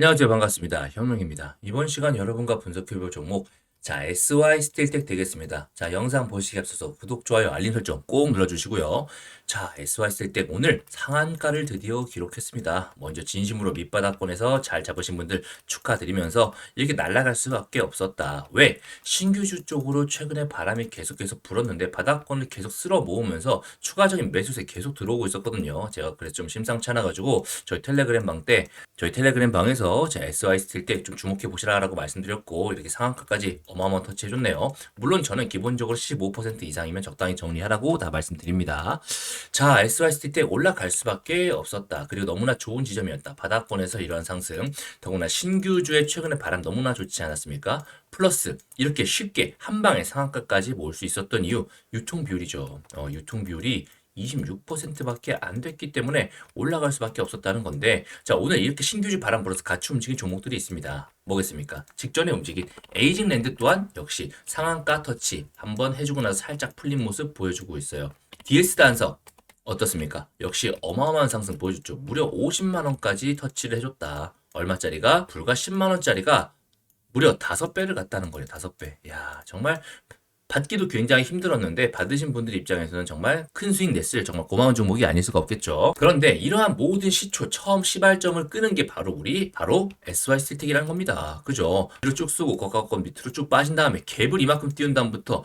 안녕하세요. 반갑습니다. 현명입니다. 이번 시간 여러분과 분석해볼 종목 자, SY 스틸텍 되겠습니다. 자, 영상 보시기 앞서서 구독, 좋아요, 알림 설정 꼭 눌러주시고요. 자, SY 스틸텍 오늘 상한가를 드디어 기록했습니다. 먼저 진심으로 밑바닥권에서 잘 잡으신 분들 축하드리면서 이렇게 날아갈 수밖에 없었다. 왜? 신규주 쪽으로 최근에 바람이 계속해서 불었는데 바닥권을 계속 쓸어 모으면서 추가적인 매수세 계속 들어오고 있었거든요. 제가 그래서 좀 심상치 않아가지고 저희 텔레그램 방 때 저희 텔레그램 방에서 자, SY 스틸텍 좀 주목해 보시라라고 말씀드렸고 이렇게 상한가까지 어마어마한 터치 해줬네요. 물론 저는 기본적으로 15% 이상이면 적당히 정리하라고 다 말씀드립니다. 자, SYST 때 올라갈 수밖에 없었다. 그리고 너무나 좋은 지점이었다. 바닥권에서 이런 상승. 더구나 신규주의 최근에 바람 너무나 좋지 않았습니까? 플러스 이렇게 쉽게 한 방에 상한가까지 모을 수 있었던 이유 유통 비율이죠. 어, 유통 비율이 26%밖에 안 됐기 때문에 올라갈 수밖에 없었다는 건데 자 오늘 이렇게 신규주 바람 불어서 같이 움직인 종목들이 있습니다. 뭐겠습니까? 직전에 움직인 에이징 랜드 또한 역시 상한가 터치 한번 해주고 나서 살짝 풀린 모습 보여주고 있어요. DS 단서 어떻습니까? 역시 어마어마한 상승 보여줬죠. 무려 50만 원까지 터치를 해줬다. 얼마짜리가 불과 10만 원짜리가 무려 5배를 갔다는 거예요. 5배. 야, 정말 받기도 굉장히 힘들었는데 받으신 분들 입장에서는 정말 큰 수익 냈을 정말 고마운 종목이 아닐 수가 없겠죠. 그런데 이러한 모든 시초 처음 시발점을 끄는 게 바로 우리 바로 SY 스틱이라는 겁니다. 그죠? 뒤로 쭉 쓰고 거가건 밑으로 쭉 빠진 다음에 갭을 이만큼 띄운 다음부터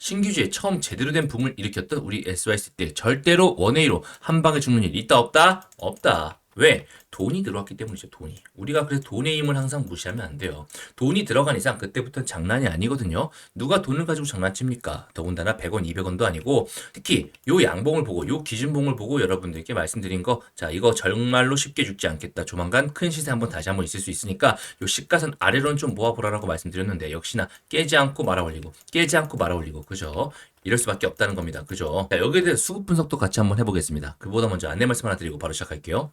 신규주에 처음 제대로 된 붐을 일으켰던 우리 SYC 때 절대로 원웨이로 한 방에 죽는 일 있다 없다? 없다. 왜? 돈이 들어왔기 때문이죠, 돈이. 우리가 그래서 돈의 힘을 항상 무시하면 안 돼요. 돈이 들어간 이상 그때부터는 장난이 아니거든요. 누가 돈을 가지고 장난칩니까? 더군다나 100원, 200원도 아니고 특히 요 양봉을 보고 요 기준봉을 보고 여러분들께 말씀드린 거 자, 이거 정말로 쉽게 죽지 않겠다. 조만간 큰 시세 한번 다시 한번 있을 수 있으니까 요 시가선 아래로는 좀 모아보라라고 말씀드렸는데 역시나 깨지 않고 말아 올리고 깨지 않고 말아 올리고 그죠? 이럴 수밖에 없다는 겁니다. 그죠? 자, 여기에 대해서 수급 분석도 같이 한번 해보겠습니다. 그보다 먼저 안내 말씀 하나 드리고 바로 시작할게요.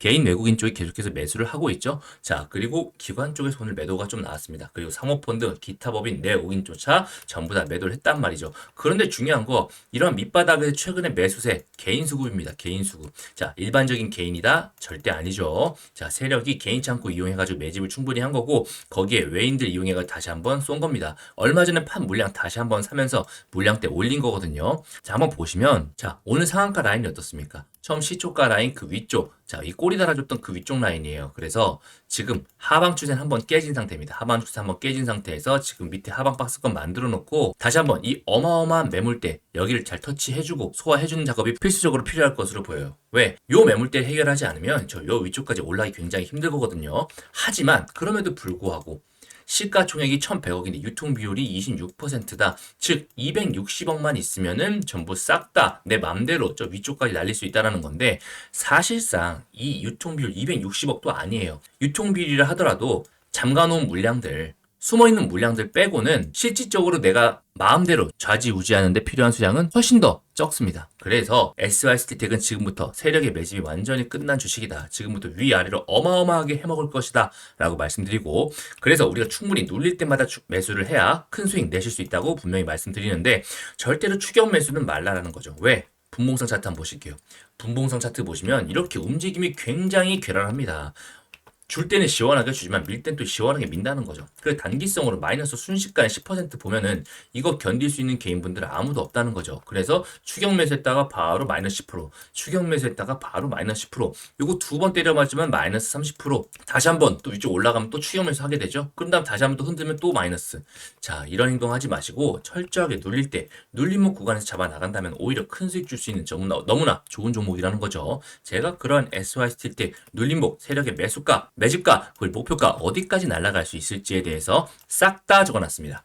개인 외국인 쪽이 계속해서 매수를 하고 있죠. 자, 그리고 기관 쪽에서 오늘 매도가 좀 나왔습니다. 그리고 사모펀드, 기타 법인, 내국인조차 전부 다 매도를 했단 말이죠. 그런데 중요한 거, 이런 밑바닥에서 최근에 매수세, 개인 수급입니다. 개인 수급. 자, 일반적인 개인이다? 절대 아니죠. 자, 세력이 개인 창고 이용해가지고 매집을 충분히 한 거고, 거기에 외인들 이용해가지고 다시 한번 쏜 겁니다. 얼마 전에 판 물량 다시 한번 사면서 물량대 올린 거거든요. 자, 한번 보시면, 자, 오늘 상한가 라인이 어떻습니까? 처음 시초가 라인 그 위쪽, 자, 이 꼬리 달아줬던 그 위쪽 라인이에요. 그래서 지금 하방 추세는 한번 깨진 상태입니다. 하방 추세 한번 깨진 상태에서 지금 밑에 하방 박스권 만들어 놓고 다시 한번 이 어마어마한 매물대 여기를 잘 터치해주고 소화해주는 작업이 필수적으로 필요할 것으로 보여요. 왜? 요 매물대를 해결하지 않으면 저 요 위쪽까지 올라가기 굉장히 힘들 거거든요. 하지만 그럼에도 불구하고 시가총액이 1,100억인데 유통 비율이 26%다. 즉 260억만 있으면은 전부 싹 다 내 맘대로 저 위쪽까지 날릴 수 있다라는 건데 사실상 이 유통 비율 260억도 아니에요. 유통 비율이라 하더라도 잠가놓은 물량들 숨어있는 물량들 빼고는 실질적으로 내가 마음대로 좌지우지하는 데 필요한 수량은 훨씬 더 적습니다. 그래서 SY스티텍은 지금부터 세력의 매집이 완전히 끝난 주식이다. 지금부터 위아래로 어마어마하게 해먹을 것이다. 라고 말씀드리고 그래서 우리가 충분히 눌릴 때마다 매수를 해야 큰 수익 내실 수 있다고 분명히 말씀드리는데 절대로 추격 매수는 말라라는 거죠. 왜? 분봉성 차트 한번 보실게요. 분봉성 차트 보시면 이렇게 움직임이 굉장히 괴랄합니다. 줄 때는 시원하게 주지만 밀땐또 시원하게 민다는 거죠. 그래 단기성으로 마이너스 순식간에 10% 보면은 이거 견딜 수 있는 개인분들은 아무도 없다는 거죠. 그래서 추격 매수했다가 바로 마이너스 10%, 추격 매수했다가 바로 마이너스 10%, 요거 두 번 때려 맞으면 마이너스 30%, 다시 한번 또 위쪽 올라가면 또 추격 매수 하게 되죠. 그런 다음 다시 한번 또 흔들면 또 마이너스. 자, 이런 행동 하지 마시고 철저하게 눌릴 때 눌림목 구간에서 잡아 나간다면 오히려 큰 수익 줄 수 있는 너무나, 너무나 좋은 종목이라는 거죠. 제가 그런 SY 스틸 때 눌림목 세력의 매수가 매집가, 그리고 목표가 어디까지 날아갈 수 있을지에 대해서 싹 다 적어놨습니다.